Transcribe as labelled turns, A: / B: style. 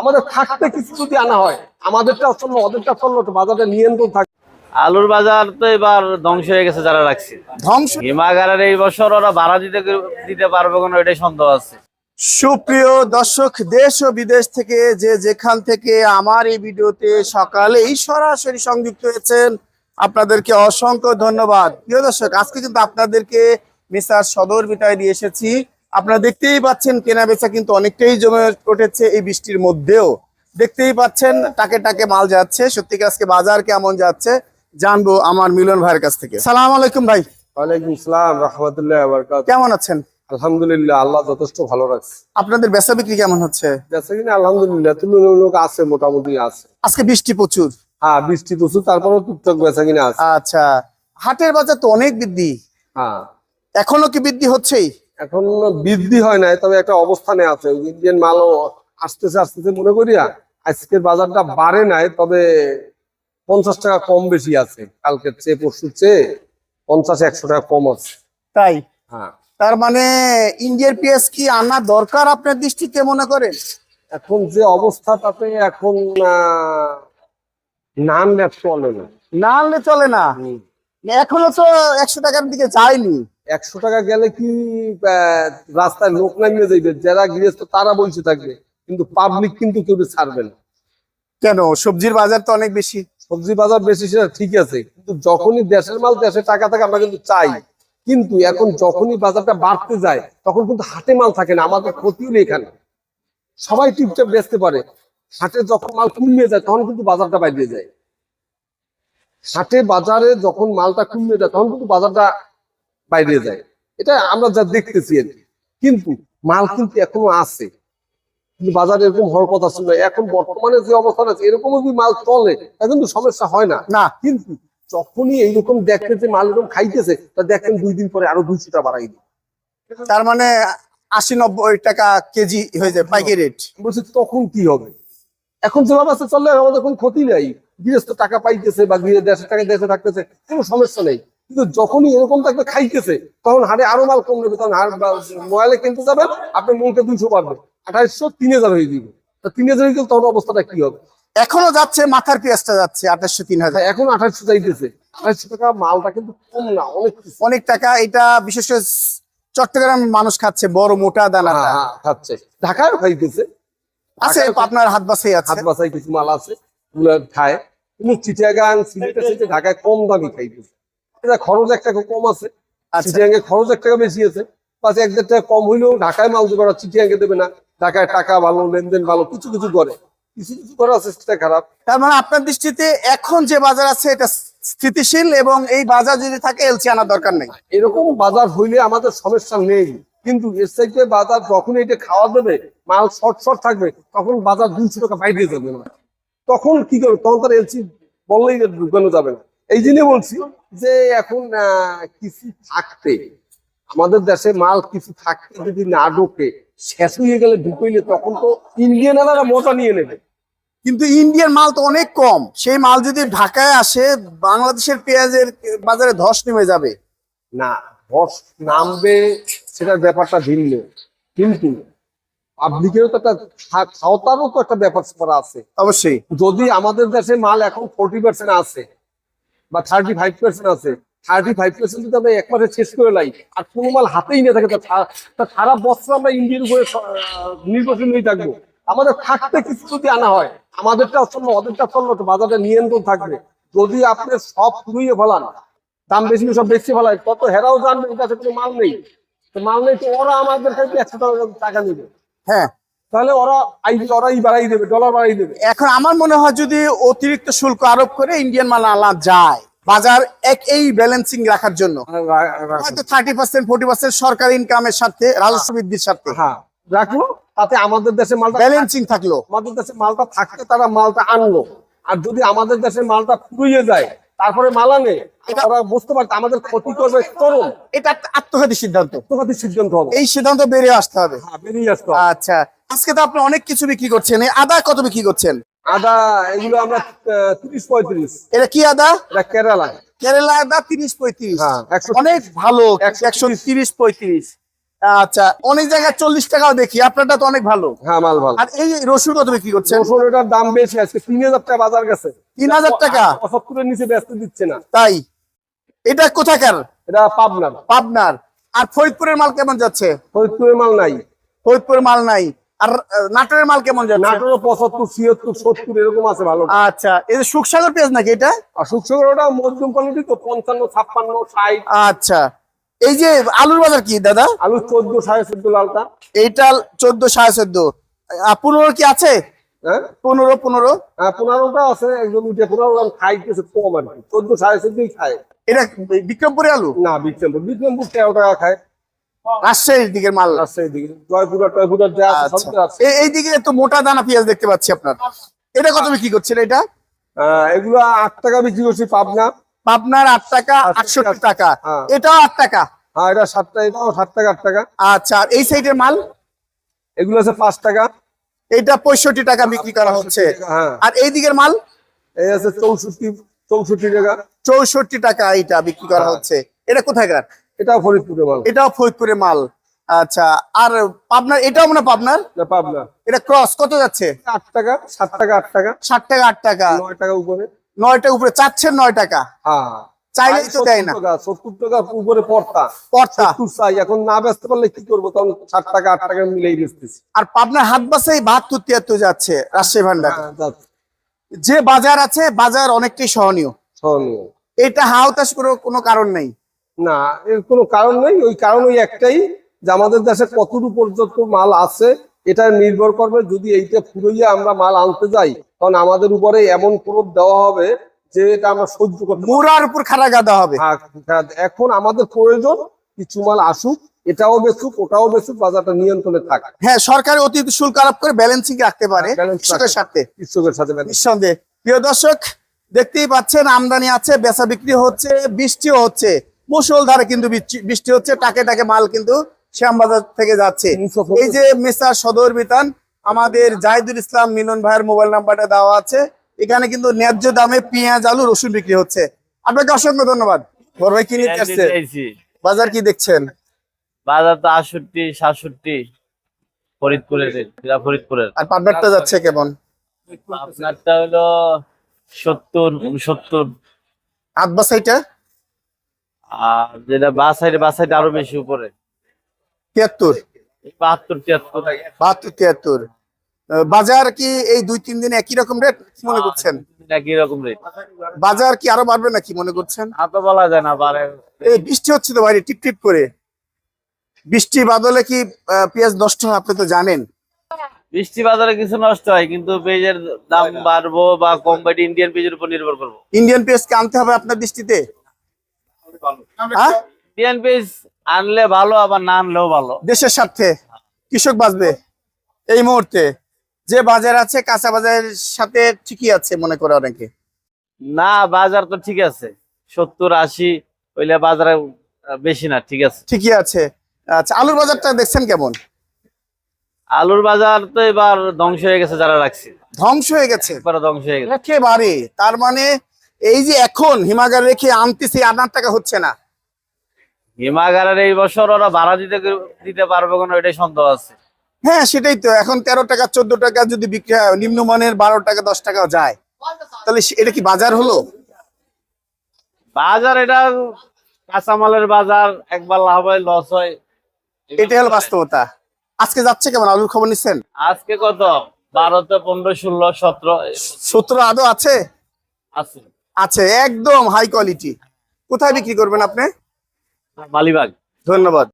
A: আমাদের থাকতে কিছু যদি আনা হয় আমাদেরটা চলল ওদেরটা চলল তো বাজারে নিয়ন্ত্রণ থাকে
B: আলুর বাজার তো এবার ধ্বংস হয়ে গেছে যারা রাখছে।
C: ধ্বংস
B: হিমাগারের এই বছর ওরা ভাড়া দিতে দিতে পারবে কোনো এটাই সন্দেহ আছে।
C: সুপ্রিয় দর্শক দেশ ও বিদেশ থেকে যে যেখান থেকে আমার এই ভিডিওতে সকালেই সরাসরি সংযুক্ত হয়েছেন আপনাদেরকে অসংখ্য ধন্যবাদ। প্রিয় দর্শক আজকে কিন্তু আপনাদেরকে মিসার সদর বিটায় দিয়ে এসেছি। আপনারা দেখতেই পাচ্ছেন কেনা বেচা কিন্তু অনেকটাই জমে উঠেছে এই বৃষ্টির মধ্যেও। দেখতেই পাচ্ছেন টাকে টাকে মাল যাচ্ছে। সত্যি আজকে বাজার কেমন যাচ্ছে জানব আমার মিলন ভাইয়ের কাছ থেকে। সালাম আলাইকুম ভাই।
A: ওয়ালাইকুম সালাম রহমতুল্লাহ
C: কেমন আছেন?
A: আলহামদুলিল্লাহ আল্লাহ যথেষ্ট ভালো রাখছে।
C: আপনাদের বেচা বিক্রি কেমন হচ্ছে?
A: বেঁচে কিনা আলহামদুলিল্লাহ তুলনামূলক আছে মোটামুটি আছে।
C: আজকে বৃষ্টি প্রচুর।
A: হ্যাঁ বৃষ্টি প্রচুর তারপরেও টুকটাক বেঁচে কিনা আছে।
C: আচ্ছা হাটের বাজার তো অনেক বৃদ্ধি।
A: হ্যাঁ।
C: এখনও কি বৃদ্ধি হচ্ছেই?
A: এখন বৃদ্ধি হয় নাই তবে একটা অবস্থানে আছে। ইন্ডিয়ান মালও আসতেছে আসতেছে মনে করিয়া আজকের বাজারটা বাড়ে নাই তবে পঞ্চাশ টাকা কম বেশি আছে। কালকের চেয়ে পরশুর চেয়ে পঞ্চাশ একশো টাকা কম আছে।
C: তাই?
A: হ্যাঁ।
C: তার মানে ইন্ডিয়ার পেঁয়াজ কি আনা দরকার আপনার দৃষ্টিতে মনে করেন?
A: এখন যে অবস্থা তাতে এখন নান চলে না।
C: না আনলে চলে না? এখনও তো একশো টাকার দিকে যায়নি।
A: একশো টাকা গেলে কি রাস্তায় লোক নামিয়ে যাইবে যারা গৃহস্থ তারা বলছে থাকবে। কিন্তু পাবলিক কিন্তু কেউ ছাড়বে না।
C: কেন? সবজির বাজার তো অনেক বেশি।
A: সবজি বাজার বেশি সেটা ঠিক আছে। কিন্তু যখনই দেশের মাল দেশে টাকা থাকে আমরা কিন্তু চাই। কিন্তু এখন যখনই বাজারটা বাড়তে যায় তখন কিন্তু হাটে মাল থাকে না। আমাদের ক্ষতি হলো এখানে। সবাই টিপটাপ বেচতে পারে হাটে যখন মাল কমে যায় তখন কিন্তু বাজারটা বাইরে যায়। হাটে বাজারে যখন মালটা কমে যায় তখন কিন্তু বাজারটা বাইরে যায়। এটা আমরা যা দেখতেছি আর কি। কিন্তু মাল কিন্তু এখনও আছে। কিন্তু বাজারে এরকম হওয়ার কথা ছিল না। এখন বর্তমানে যে অবস্থান আছে এরকম যদি মাল চলে তা কিন্তু সমস্যা হয় না।
C: না।
A: কিন্তু যখনই এইরকম দেখতে যে মাল এরকম খাইতেছে তা দেখেন দুই দিন পরে আরও দুইশো টাকা বাড়াই দিই
C: তার মানে আশি নব্বই টাকা কেজি হয়ে যায় পাইকারি রেট
A: বলছি তখন কি হবে? এখন যে অবস্থা চললে আমাদের কোনো ক্ষতি নেই। গৃহস্থ টাকা পাইতেছে বা গৃহ দেশের টাকা দেশে থাকতেছে কোনো সমস্যা নেই। কিন্তু যখনই এরকম থাকবে খাইতেছে তখন হারে আরও মাল কম নেবে তখন হার মোবাইলে কিনতে যাবেন আপনার মুখে দুইশো পারবে আঠাইশশো তিন হাজার হয়ে দিবে তা তিন হাজার হয়ে গেলে তখন অবস্থাটা কি হবে?
C: এখনও যাচ্ছে মাথার পেঁয়াজটা যাচ্ছে আঠাশশো তিন হাজার।
A: এখন আঠাইশশো চাইতেছে। আঠাইশশো টাকা মালটা কিন্তু কম না অনেক
C: অনেক টাকা এটা বিশেষ করে চট্টগ্রাম মানুষ খাচ্ছে বড় মোটা দানাটা
A: হ্যাঁ, হ্যাঁ, খাচ্ছে। ঢাকায় খাইতেছে।
C: আছে আপনার হাত বাসাই আছে।
A: হাত বাসায় কিছু মাল আছে খায়। কিন্তু চিটাগাং সিলেটে ঢাকায় কম দামি খাইতেছে। এটা খরচ এক টাকা কম আছে
C: আচ্ছা।
A: চিটিয়াঙ্গে খরচ এক টাকা বেশি আছে। পাঁচ এক দেড় টাকা কম হইলেও ঢাকায় মাল দেবে না চিটিয়াঙ্গে দেবে না। ঢাকায় টাকা ভালো লেনদেন ভালো কিছু কিছু করে। কিছু কিছু করে আছে খারাপ।
C: তার মানে আপনার দৃষ্টিতে এখন যে বাজার আছে এটা স্থিতিশীল এবং এই বাজার যদি থাকে এলসি আনার দরকার নেই।
A: এরকম বাজার হইলে আমাদের সমস্যা নেই। কিন্তু এর বাজার যখন এটা খাওয়া দেবে মাল শর্ট শর্ট থাকবে তখন বাজার দুইশো টাকা বাইরে যাবে না। তখন কি করবে? তখন তার এলসি বললেই ঢুকানো যাবে না। এই জন্য বলছি যে এখন কিছু থাকতে আমাদের দেশে মাল কিছু থাকতে যদি না ঢোকে শেষ হয়ে গেলে ঢুকাইলে তখন তো ইন্ডিয়ানরা মজা নিয়ে নেবে।
C: কিন্তু ইন্ডিয়ান মাল তো অনেক কম। সেই মাল যদি ঢাকায় আসে বাংলাদেশের পেঁয়াজের বাজারে ধস নেমে যাবে।
A: না ধস নামবে সেটার ব্যাপারটা ভিন্ন। কিন্তু পাবলিকেরও তো একটা খাওয়াতারও তো একটা ব্যাপার আছে।
C: অবশ্যই।
A: যদি আমাদের দেশে মাল এখন ফোর্টি পার্সেন্ট আছে বা থার্টি ফাইভ পার্সেন্ট আছে। থার্টি ফাইভ পার্সেন্ট যদি আমরা এক মাসে শেষ করে লাই, আর কোনো মাল হাতেই না থাকে, তা সারা বছর আমরা ইন্ডিয়ার উপরে নির্ভরশীল হয়ে থাকব। আমাদের থাকতে কিছু যদি আনা হয়, আমাদেরটা চলল, ওদেরটা চলল, তো বাজারে নিয়ন্ত্রণ থাকবে। যদি আপনি সব শুরুইয়ে ফেলান, দাম বেশি সব বেশি ফেলায়, তত হেরাও জানবে এটা কোনো মাল নেই। তো মাল নেই তো ওরা আমাদের কাছে একশো টাকা নেবে।
C: হ্যাঁ।
A: তাহলে ওরা ওরাই বাড়াই দেবে ডলার বাড়াই দেবে।
C: এখন আমার মনে হয় যদি অতিরিক্ত শুল্ক আরোপ করে ইন্ডিয়ান মাল আনা যায় বাজার এক এই ব্যালেন্সিং রাখার জন্য হয়তো থার্টি পার্সেন্ট ফোর্টি পার্সেন্ট সরকারি ইনকামের সাথে রাজস্ব বৃদ্ধির সাথে
A: হ্যাঁ রাখল তাতে আমাদের দেশে মালটা
C: ব্যালেন্সিং থাকল।
A: আমাদের দেশে মালটা থাকতে তারা মালটা আনলো। আর যদি আমাদের দেশে মালটা ফুরিয়ে যায় তারপরে মাল ওরা বুঝতে পারছে আমাদের ক্ষতি করবে তরুণ।
C: এটা আত্মঘাতী সিদ্ধান্ত।
A: তোমাদের সিদ্ধান্ত হবে।
C: এই সিদ্ধান্ত বেরিয়ে আসতে হবে।
A: হ্যাঁ, বেরিয়ে আসতো
C: আচ্ছা আজকে তো আপনি অনেক কিছু বিক্রি করছেন। এই আদা কত বিক্রি করছেন?
A: আদা এগুলো আমরা তিরিশ পঁয়ত্রিশ।
C: এটা কি আদা?
A: এটা কেরালা।
C: কেরালা আদা তিরিশ পঁয়ত্রিশ।
A: হ্যাঁ,
C: অনেক ভালো
A: একশো
C: একশো তিরিশ পঁয়ত্রিশ। আচ্ছা অনেক জায়গায় চল্লিশ টাকাও দেখি। আপনারটা তো অনেক ভালো।
A: হ্যাঁ মাল ভালো।
C: আর এই রসুন কত বিক্রি করছেন?
A: রসুন এটার দাম বেশি আজকে তিন হাজার টাকা বাজার গেছে।
C: 3000 টাকা?
A: পঁচাত্তরের নিচে ব্যস্ত দিচ্ছে না।
C: তাই। এটা কোথাকার?
A: এটা পাবনা
C: পাবনার। আর ফরিদপুরের মাল কেমন যাচ্ছে?
A: ফরিদপুরের মাল নাই।
C: ফরিদপুরের মাল নাই। আর নাটোরের মাল কেমন যাচ্ছে?
A: নাটোরও পঁচাত্তর ছিয়াত্তর সত্তর এরকম আছে ভালো।
C: আচ্ছা এই যে সুখসাগর পেঁয়াজ নাকি এটা?
A: শুকসাগর ওটা মধ্যম কোয়ালিটি তো পঞ্চান্ন ছাপ্পান্ন ষাট।
C: আচ্ছা। এই যে আলুর বাজার কি দাদা?
A: আলু চোদ্দ সাড়ে চোদ্দ লালটা।
C: এইটা চোদ্দ সাড়ে চোদ্দ। পনেরো কি আছে?
A: হ্যাঁ?
C: পনেরো পনেরো।
A: হ্যাঁ পনেরোটা আছে একজন উঠে পনেরো গ্রাম খাই কিছু কম আর কি। চোদ্দ সাড়ে চোদ্দই খায়।
C: এটা বিক্রমপুরে আলু?
A: না বিক্রমপুর বিক্রমপুর তেরো টাকা খায়।
C: রাজশাহীর দিকের মাল।
A: দিকে। জয়পুরা টয়পুরা যা
C: আচ্ছা। এই দিকে তো মোটা দানা পেঁয়াজ দেখতে পাচ্ছি আপনার। এটা কত বিক্রি করছেন এটা?
A: আহ, এগুলো আট টাকা বিক্রি করছি পাবনা।
C: পাবনার আট টাকা আটষট্টি টাকা।
A: হ্যাঁ।
C: এটাও আট টাকা?
A: হ্যাঁ এটা সাত টাকা এটাও সাত টাকা আট টাকা।
C: আচ্ছা আর এই সাইডের মাল?
A: এগুলো আছে পাঁচ টাকা।
C: এটা পঁয়ষট্টি টাকা বিক্রি করা হচ্ছে।
A: হ্যাঁ।
C: আর এই দিকের মাল?
A: এই আছে চৌষট্টি চৌষট্টি টাকা।
C: চৌষট্টি টাকা এটা বিক্রি করা
A: হ্যাঁ।
C: হচ্ছে। এটা কোথায়কার
A: এটাও ফরিদপুরে মাল।
C: এটাও ফরিদপুরের মাল। আচ্ছা আর পাবনার এটাও মনে পাবনার?
A: পাবনা।
C: এটা ক্রস কত যাচ্ছে?
A: আট টাকা সাত টাকা আট টাকা।
C: ষাট টাকা আট টাকা।
A: নয় টাকা উপরে।
C: নয়টা উপরে চাচ্ছেন নয় টাকা।
A: হ্যাঁ।
C: চাইলেই তো দেয় না।
A: সত্তর টাকা উপরে পড়তা।
C: পর্তা
A: চাই এখন না বেচতে পারলে কি করব? তখন ষাট টাকা আট টাকা মিলেই বেচতেছি।
C: আর পাবনার হাত বাসাই বাহাত্তর তিয়াত্তর যাচ্ছে রাজশাহী ভান্ডার
A: হ্যাঁ,
C: যে বাজার আছে বাজার অনেকটাই সহনীয়।
A: সহনীয়।
C: এটা হাওতাস করে কোনো কারণ নেই।
A: না এর কোনো কারণ নেই। ওই কারণ ওই একটাই যে আমাদের দেশে কতটুকু পর্যন্ত মাল আছে এটা নির্ভর করবে। যদি এইটা ফুরইয়ে আমরা মাল আনতে যাই তখন আমাদের উপরে এমন প্রোপ দেওয়া হবে যে এটা আমরা সহ্য করতে
C: মুরার উপর খাড়া গাদা হবে।
A: হ্যাঁ, এখন আমাদের প্রয়োজন কিছু মাল আসুক এটাও বেচুক ওটাও বেচুক বাজারটা নিয়ন্ত্রণে থাক।
C: হ্যাঁ সরকার অতিরিক্ত শুল্ক আরোপ করে ব্যালেন্সিং রাখতে পারে কৃষকের সাথে
A: কৃষকের সাথে।
C: নিঃসন্দেহে। প্রিয় দর্শক দেখতেই পাচ্ছেন আমদানি আছে বেচা বিক্রি হচ্ছে বৃষ্টিও হচ্ছে। মুসলধারে কিন্তু বৃষ্টি- বৃষ্টি হচ্ছে টাকে টাকে মাল কিন্তু শ্যামবাজার থেকে যাচ্ছে। এই যে মেসার সদর বিতান আমাদের জাহিদুল ইসলাম মিলন ভাইয়ের মোবাইল নাম্বারটা দেওয়া আছে। এখানে কিন্তু ন্যায্য দামে পেঁয়াজ আলু রসুন বিক্রি হচ্ছে। আপনাকে অসংখ্য ধন্যবাদ। বড় ভাই কি নিতে আসছে? বাজার কি দেখছেন?
B: বাজার তো আটষট্টি সাতষট্টি। ফরিদপুরের ফরিদপুরের।
C: আর পাবনারটা যাচ্ছে কেমন?
B: হলো সত্তর উনসত্তর।
C: আটবাসাইটা
B: আর যেটা বাস সাইডে বাস সাইডে আরও বেশি উপরে।
C: তিয়াত্তর।
B: বাহাত্তর তিয়াত্তর।
C: বাহাত্তর তিয়াত্তর। বাজার কি এই দুই তিন দিনে একই রকম রেট মনে করছেন?
B: একই রকম রেট
C: বাজার কি আরও বাড়বে নাকি মনে করছেন?
B: তা বলা যায় না বারে
C: এই বৃষ্টি হচ্ছে তো বাইরে টিপ টিপ করে। বৃষ্টি বাদলে কি পেঁয়াজ নষ্ট হয় আপনি তো জানেন।
B: বৃষ্টি বাজারে কিছু নষ্ট হয় কিন্তু পেঁয়াজের দাম বাড়বো বা কম বাড়ি ইন্ডিয়ান পেঁয়াজের উপর নির্ভর করব।
C: ইন্ডিয়ান পেঁয়াজ কি আনতে হবে আপনার দৃষ্টিতে?
B: ইন্ডিয়ান পেঁয়াজ আনলে ভালো আবার না আনলেও ভালো।
C: দেশের স্বার্থে। কৃষক বাঁচবে এই মুহূর্তে। যে বাজার আছে কাঁচা বাজারের সাথে ঠিকই আছে মনে করে অনেকে?
B: না বাজার তো ঠিক আছে। সত্তর আশি হইলে বাজারে বেশি না ঠিক আছে।
C: ঠিকই আছে। আচ্ছা আলুর বাজারটা দেখছেন কেমন?
B: আলুর বাজার তো এবার ধ্বংস হয়ে গেছে যারা রাখছে।
C: ধ্বংস হয়ে গেছে?
B: ধ্বংস হয়ে গেছে।
C: একেবারে তার মানে এই যে এখন হিমাগার রেখে আনতেছি আনার টাকা হচ্ছে না।
B: হিমাগারের এই বছর ওরা ভাড়া দিতে দিতে পারবে কোনো এটাই সন্দেহ আছে।
C: হ্যাঁ সেটাই তো। এখন তেরো টাকা চোদ্দ টাকা যদি বিক্রি হয় নিম্নমানের বারো টাকা দশ টাকাও যায়। তাহলে এটা কি বাজার হলো?
B: বাজার এটা কাঁচামালের বাজার একবার লাভ হয় লস হয়।
C: এটাই হলো বাস্তবতা। আজকে যাচ্ছে কেমন? আলুর খবর নিচ্ছেন?
B: আজকে কত? বারোতে পনেরো ষোলো সতেরো।
C: সতেরো আদৌ আছে?
B: আছে।
C: আছে একদম হাই কোয়ালিটি কোথায় বিক্রি করবেন আপনি?
B: মালিবাগ
C: ধন্যবাদ।